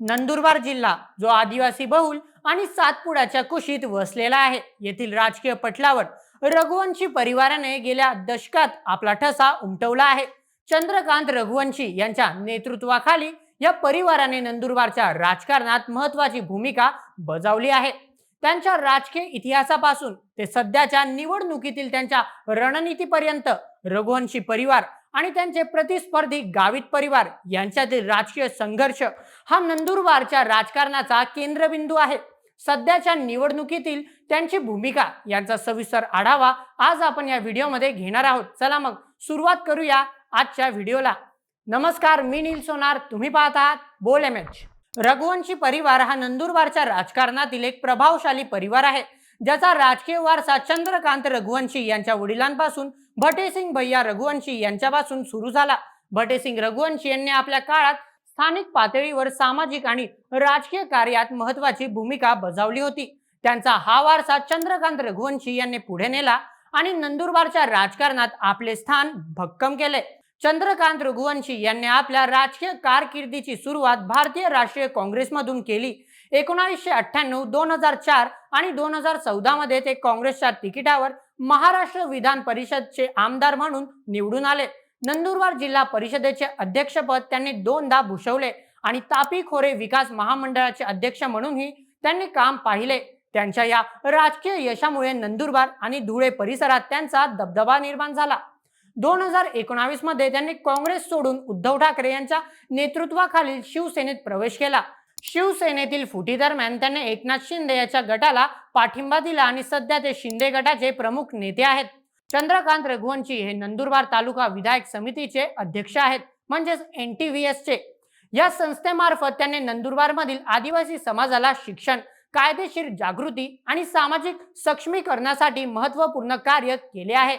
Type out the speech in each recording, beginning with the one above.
नंदुरबार जिल्हा जो आदिवासी बहुल आणि सातपुड्याच्या कुशीत वसलेला आहे. येथील राजकीय पटलावर रघुवंशी परिवाराने गेल्या दशकात आपला ठसा उमटवला आहे. चंद्रकांत रघुवंशी यांच्या नेतृत्वाखाली या परिवाराने नंदुरबारच्या राजकारणात महत्वाची भूमिका बजावली आहे. त्यांच्या राजकीय इतिहासापासून ते सध्याच्या निवडणुकीतील त्यांच्या रणनीतीपर्यंत रघुवंशी परिवार आणि त्यांचे प्रतिस्पर्धी गावित परिवार यांच्यातील राजकीय संघर्ष हा नंदुरबारच्या राजकारणाचा केंद्रबिंदू आहे. सध्याच्या निवडणुकीतील त्यांची भूमिका यांचा सविस्तर आढावा आज आपण या व्हिडिओमध्ये घेणार आहोत. चला मग सुरुवात करूया आजच्या व्हिडिओला. नमस्कार मी नील सोनार. तुम्ही पाहत आहात बोल एम एच. रघुवंशी परिवार हा नंदुरबारच्या राजकारणातील एक प्रभावशाली परिवार आहे. ज्याचा राजकीय वारसा चंद्रकांत रघुवंशी यांच्या वडिलांपासून भटेसिंग भैया रघुवंशी यांच्यापासून सुरू झाला. भटेसिंग रघुवंशी यांनी आपल्या काळात स्थानिक पातळीवर सामाजिक आणि राजकीय कार्यात महत्वाची भूमिका बजावली होती. त्यांचा हा वारसा चंद्रकांत रघुवंशी यांनी पुढे नेला आणि नंदुरबारच्या राजकारणात आपले स्थान भक्कम केले. चंद्रकांत रघुवंशी यांनी आपल्या राजकीय कारकिर्दीची सुरुवात भारतीय राष्ट्रीय काँग्रेसमधून केली. एकोणावीसशे अठ्ठ्याण्णव दोन हजार चार आणि दोन हजार चौदा मध्ये ते काँग्रेसच्या तिकिटावर महाराष्ट्र विधान परिषदचे आमदार म्हणून निवडून आले. नंदुरबार जिल्हा परिषदेचे अध्यक्षपद त्यांनी दोनदा भूषवले आणि तापी खोरे विकास महामंडळाचे अध्यक्ष म्हणूनही त्यांनी काम पाहिले. त्यांच्या या राजकीय यशामुळे नंदुरबार आणि धुळे परिसरात त्यांचा दबदबा निर्माण झाला. दोन हजार एकोणावीसमध्ये त्यांनी काँग्रेस सोडून उद्धव ठाकरे यांच्या नेतृत्वाखालील शिवसेनेत प्रवेश केला. शिवसेनेतील फुटी दरम्यान त्यांनी एकनाथ शिंदे याच्या गटाला पाठिंबा दिला आणि सध्या ते शिंदे गटाचे प्रमुख नेते आहेत. चंद्रकांत रघुवंशी हे नंदुरबार तालुका विधायक समितीचे अध्यक्ष आहेत म्हणजेच एन टी व्ही एस चे या संस्थेमार्फत त्यांनी नंदुरबारमधील आदिवासी समाजाला शिक्षण कायदेशीर जागृती आणि सामाजिक सक्षमीकरणासाठी महत्त्वपूर्ण कार्य केले आहे.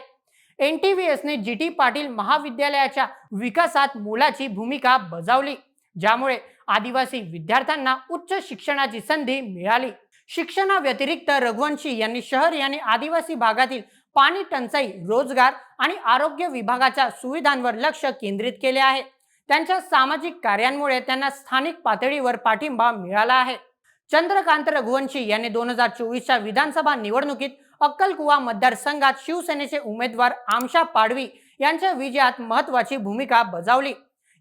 एन टी व्ही एसने जी टी पाटील महाविद्यालयाच्या विकासात मोलाची भूमिका बजावली. ज्यामुळे आदिवासी विद्यार्थ्यांना उच्च शिक्षणाची संधी मिळाली. शिक्षणाव्यतिरिक्त रघुवंशी यांनी शहरी आणि आदिवासी भागातील पाणी टंचाई रोजगार आणि आरोग्य विभागाच्या सुविधांवर लक्ष केंद्रित केले आहे. त्यांच्या सामाजिक कार्यांमुळे त्यांना स्थानिक पातळीवर पाठिंबा मिळाला आहे. चंद्रकांत रघुवंशी यांनी दोन हजार चोवीसच्या विधानसभा निवडणुकीत अक्कलकुवा मतदारसंघात शिवसेनेचे उमेदवार आमशा पाडवी यांच्या विजयात महत्वाची भूमिका बजावली.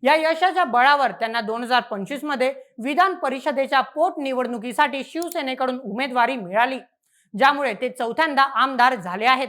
या यशाच्या बळावर त्यांना दोन हजार पंचवीसमध्ये विधान परिषदेच्या पोटनिवडणुकीसाठी शिवसेनेकडून उमेदवारी मिळाली ज्यामुळे ते चौथ्यांदा आमदार झाले आहेत.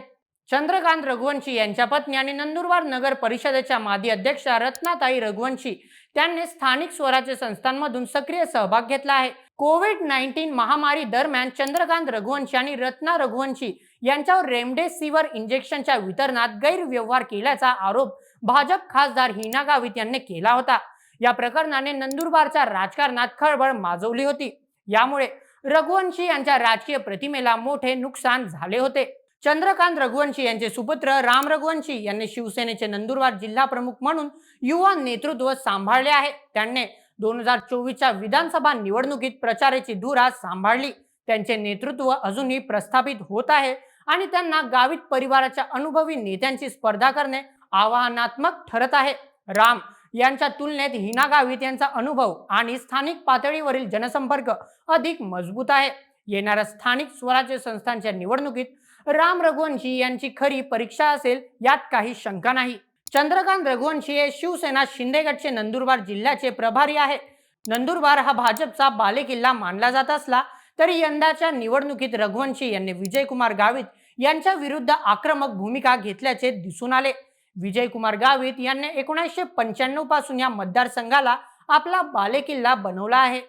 चंद्रकांत रघुवंशी यांच्या पत्नी आणि नंदुरबार नगर परिषदेच्या माजी अध्यक्षा रत्नाताई रघुवंशी त्यांनी स्थानिक स्वराज्य संस्थांमधून सक्रिय सहभाग घेतला आहे. कोविड नाईन्टीन महामारी दरम्यान चंद्रकांत रघुवंशी आणि रत्ना रघुवंशी यांच्यावर रेमडेसिवीर इंजेक्शनच्या वितरणात गैरव्यवहार केल्याचा आरोप भाजप खासदार हिना गावित यांनी केला होता. या प्रकरणाने नंदुरबारच्या राजकारणात खळबळ माजवली होती. यामुळे रघुवंशी यांच्या राजकीय प्रतिमेला मोठे नुकसान झाले होते. चंद्रकांत रघुवंशी यांचे सुपुत्र राम रघुवंशी यांनी शिवसेनेचे नंदुरबार जिल्हा प्रमुख म्हणून युवा नेतृत्व सांभाळले आहे. त्यांनी दोन हजार चोवीसच्या विधानसभा निवडणुकीत प्रचाराची धुरा सांभाळली. त्यांचे नेतृत्व अजूनही प्रस्थापित होत आहे आणि त्यांना गावित परिवाराच्या अनुभवी नेत्यांची स्पर्धा करणे आव्हानात्मक ठरत आहे. राम यांच्या तुलनेत हिना गावित यांचा अनुभव आणि स्थानिक पातळीवरील जनसंपर्क अधिक मजबूत आहे. येणाऱ्या स्थानिक स्वराज्य संस्थांच्या निवडणुकीत राम रघुवंशी यांची खरी परीक्षा असेल यात काही शंका नाही. चंद्रकांत रघुवंशी हे शिवसेना शिंदेगडचे नंदुरबार जिल्ह्याचे प्रभारी आहे नंदुरबार हा भाजपचा बालेकिल्ला मानला जात असला तरी यंदाच्या निवडणुकीत रघुवंशी यांनी विजयकुमार गावित यांच्या विरुद्ध आक्रमक भूमिका घेतल्याचे दिसून आले. विजयकुमार गावित यांनी एकोणीसशे पंच्याण्णवपासून या मतदारसंघाला आपला बालेकिल्ला बनवला आहे.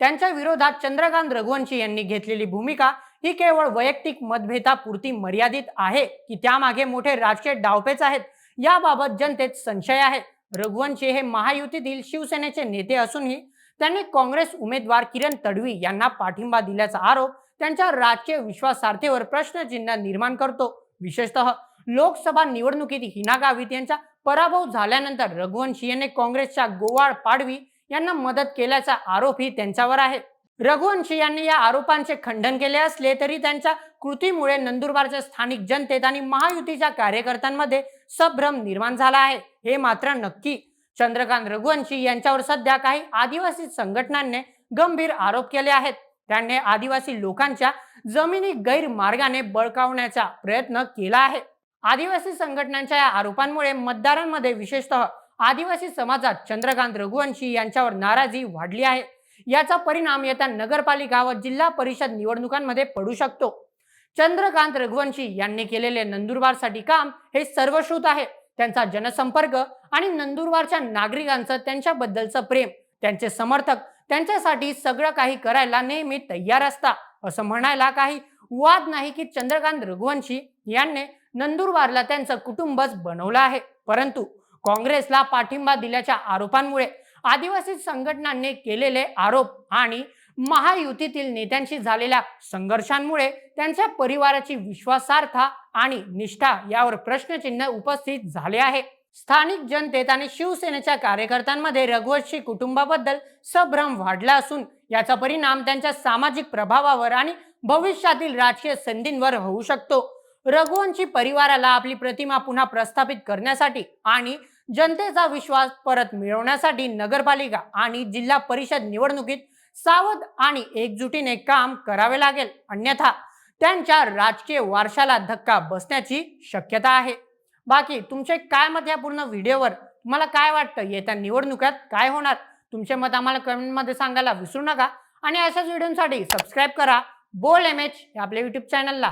त्यांच्या विरोधात चंद्रकांत रघुवंशी यांनी घेतलेली भूमिका ही केवळ वैयक्तिक मतभेदापुरती मर्यादित आहे की त्यामागे मोठे राजकीय डावपेच आहेत याबाबत जनतेत संशय आहे. रघुवंशी हे महायुतीतील शिवसेनेचे नेते असूनही त्यांनी काँग्रेस उमेदवार किरण तडवी यांना पाठिंबा दिल्याचा आरोप त्यांच्या राजकीय विश्वासार्थेवर प्रश्नचिन्ह निर्माण करतो. विशेषतः लोकसभा निवडणुकीत हिना गावित यांचा पराभव झाल्यानंतर रघुवंशी यांनी काँग्रेसच्या गोवाळ पाडवी यांना मदत केल्याचा आरोपही त्यांच्यावर आहे. रघुवंशी यांनी या आरोपांचे खंडन केले असले तरी त्यांच्या कृतीमुळे नंदुरबारच्या स्थानिक जनतेत आणि महायुतीच्या कार्यकर्त्यांमध्ये संभ्रम निर्माण झाला आहे. हे मात्र नक्की. चंद्रकांत रघुवंशी यांच्यावर सध्या काही आदिवासी संघटनांनी गंभीर आरोप केले आहेत. त्यांनी आदिवासी लोकांच्या जमिनी गैरमार्गाने बळकावण्याचा प्रयत्न केला आहे. आदिवासी संघटनांच्या या आरोपांमुळे मतदारांमध्ये विशेषतः आदिवासी समाजात चंद्रकांत रघुवंशी यांच्यावर नाराजी वाढली आहे. याचा परिणाम येत्या नगरपालिका व जिल्हा परिषद निवडणुकांमध्ये पडू शकतो. चंद्रकांत रघुवंशी यांनी केलेले नंदुरबारसाठी काम हे सर्वश्रुत आहे. त्यांचा जनसंपर्क आणि नंदुरबारच्या नागरिकांचं त्यांच्याबद्दलचं प्रेम त्यांचे समर्थक त्यांच्यासाठी सगळं काही करायला नेहमी तयार असता असं म्हणायला काही वाद नाही की चंद्रकांत रघुवंशी यांनी नंदुरबारला त्यांचं कुटुंबच बनवलं आहे. परंतु काँग्रेसला पाठिंबा दिल्याच्या आरोपांमुळे आदिवासी संघटनांनी केलेले आरोप आणि महायुतीतील नेत्यांशी झालेल्या संघर्षांमुळे त्यांच्या परिवाराची विश्वासार्हता आणि निष्ठा यावर प्रश्नचिन्ह उपस्थित झाले आहे. स्थानिक जनतेत आणि शिवसेनेच्या कार्यकर्त्यांमध्ये रघुवंशी कुटुंबाबद्दल संभ्रम वाढला असून याचा परिणाम त्यांच्या सामाजिक प्रभावावर आणि भविष्यातील राजकीय संधींवर होऊ शकतो. रघुवंशी परिवाराला आपली प्रतिमा पुन्हा प्रस्थापित करण्यासाठी आणि जनतेचा विश्वास परत मिळवण्यासाठी नगरपालिका आणि जिल्हा परिषद निवडणुकीत सावध आणि एकजुटीने काम करावे लागेल. अन्यथा त्यांच्या राजकीय वारशाला धक्का बसण्याची शक्यता आहे. बाकी तुमचे काय मत या पूर्ण व्हिडिओवर? तुम्हाला काय वाटतं? येत्या निवडणुकात काय होणार? तुमचे मत आम्हाला कमेंटमध्ये सांगायला विसरू नका. आणि अशाच व्हिडिओसाठी सबस्क्राईब करा. बोल एम एच आपल्या युट्यूब चॅनलला